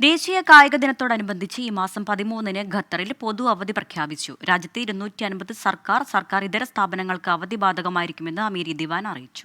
ദേശീയ കായിക ദിനത്തോടനുബന്ധിച്ച് ഈ മാസം പതിമൂന്നിന് ഖത്തറിൽ പൊതു അവധി പ്രഖ്യാപിച്ചു. രാജ്യത്തെ ഇരുന്നൂറ്റി അൻപത് സർക്കാർ സർക്കാർ ഇതര സ്ഥാപനങ്ങൾക്ക് അവധി ബാധകമായിരിക്കുമെന്ന് അമീരി ദിവാൻ അറിയിച്ചു.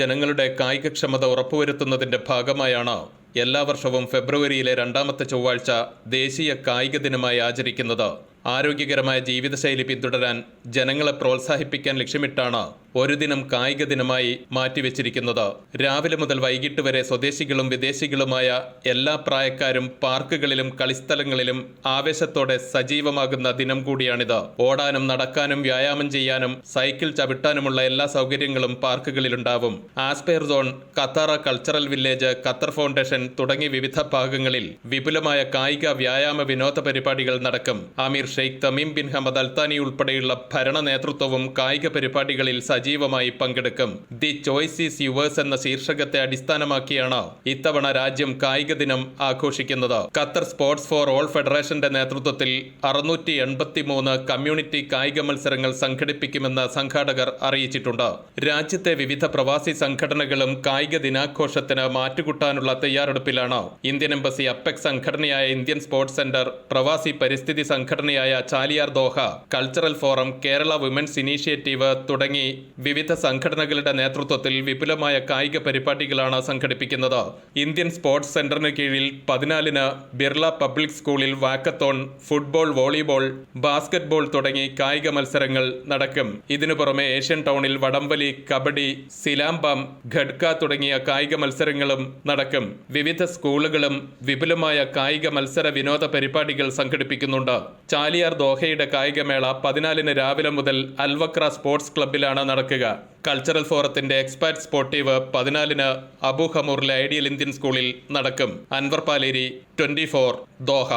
ജനങ്ങളുടെ കായികക്ഷമത ഉറപ്പുവരുത്തുന്നതിന്റെ ഭാഗമായാണ് എല്ലാ വർഷവും ഫെബ്രുവരിയിലെ രണ്ടാമത്തെ ചൊവ്വാഴ്ച ദേശീയ കായിക ദിനമായി ആചരിക്കുന്നത്. ആരോഗ്യകരമായ ജീവിതശൈലി പിന്തുടരാൻ ജനങ്ങളെ പ്രോത്സാഹിപ്പിക്കാൻ ലക്ഷ്യമിട്ടാണ് ഒരു ദിനം കായിക ദിനമായി മാറ്റിവെച്ചിരിക്കുന്നത്. രാവിലെ മുതൽ വൈകിട്ട് വരെ സ്വദേശികളും വിദേശികളുമായ എല്ലാ പ്രായക്കാരും പാർക്കുകളിലും കളിസ്ഥലങ്ങളിലും ആവേശത്തോടെ സജീവമാകുന്ന ദിനം കൂടിയാണിത്. ഓടാനും നടക്കാനും വ്യായാമം ചെയ്യാനും സൈക്കിൾ ചവിട്ടാനുമുള്ള എല്ലാ സൗകര്യങ്ങളും പാർക്കുകളിലുണ്ടാവും. Aspire Zone Katara cultural village Qatar Foundation തുടങ്ങി വിവിധ ഭാഗങ്ങളിൽ വിപുലമായ കായിക വ്യായാമ വിനോദ പരിപാടികൾ നടക്കും. Aamir Sheikh Tamim bin Hamad Al Thani ഉൾപ്പെടെയുള്ള ഭരണ നേതൃത്വവും കായിക പരിപാടികളിൽ സജീവമായി പങ്കെടുക്കും. ദി ചോയ്സ് ഈസ് യുവേഴ്സ് എന്ന ശീർഷകത്തെ അടിസ്ഥാനമാക്കിയാണ് ഇത്തവണ രാജ്യം കായിക ദിനം ആഘോഷിക്കുന്നത്. ഖത്തർ സ്പോർട്സ് ഫോർ ഓൾ ഫെഡറേഷന്റെ നേതൃത്വത്തിൽ അറുന്നൂറ്റി എൺപത്തി മൂന്ന് കമ്മ്യൂണിറ്റി കായിക മത്സരങ്ങൾ സംഘടിപ്പിക്കുമെന്ന് സംഘാടകർ അറിയിച്ചിട്ടുണ്ട്. രാജ്യത്തെ വിവിധ പ്രവാസി സംഘടനകളും കായിക ദിനാഘോഷത്തിന് മാറ്റുകൂട്ടാനുള്ള തയ്യാറെടുപ്പിലാണ്. ഇന്ത്യൻ എംബസി അപ്പെക് സംഘടനയായ ഇന്ത്യൻ സ്പോർട്സ് സെന്റർ പ്രവാസി പരിസ്ഥിതി സംഘടനയായ Chaliyar Doha cultural forum Kerala women's initiative തുടങ്ങി വിവിധ സംഘടനകളുടെ നേതൃത്വത്തിൽ വിപുലമായ കായിക പരിപാടികളാണ് സംഘടിപ്പിക്കുന്നത്. ഇന്ത്യൻ സ്പോർട്സ് സെന്ററിന് കീഴിൽ പതിനാലിന് ബിർള പബ്ലിക് സ്കൂളിൽ വാക്കത്തോൺ ഫുട്ബോൾ വോളിബോൾ ബാസ്കറ്റ്ബോൾ തുടങ്ങി കായിക മത്സരങ്ങൾ നടക്കും. ഇതിനു പുറമെ ഏഷ്യൻ ടൗണിൽ വടംവലി കബഡി സിലാംബം ഘഡ്ക തുടങ്ങിയ കായിക മത്സരങ്ങളും നടക്കും. വിവിധ സ്കൂളുകളും വിപുലമായ കായിക മത്സര വിനോദ പരിപാടികൾ സംഘടിപ്പിക്കുന്നുണ്ട്. ചാലിയാർ ദോഹയുടെ കായികമേള പതിനാലിന് രാവിലെ മുതൽ അൽവക്ര സ്പോർട്സ് ക്ലബ്ബിലാണ് നടക്കുക. കൾച്ചറൽ ഫോറത്തിന്റെ എക്സ്പാറ്റ് സ്പോർട്ടീവ് പതിനാലിന് അബു ഹമൂറിലെ ഐഡിയൽ ഇന്ത്യൻ സ്കൂളിൽ നടക്കും. Anwar Paleri twenty Doha.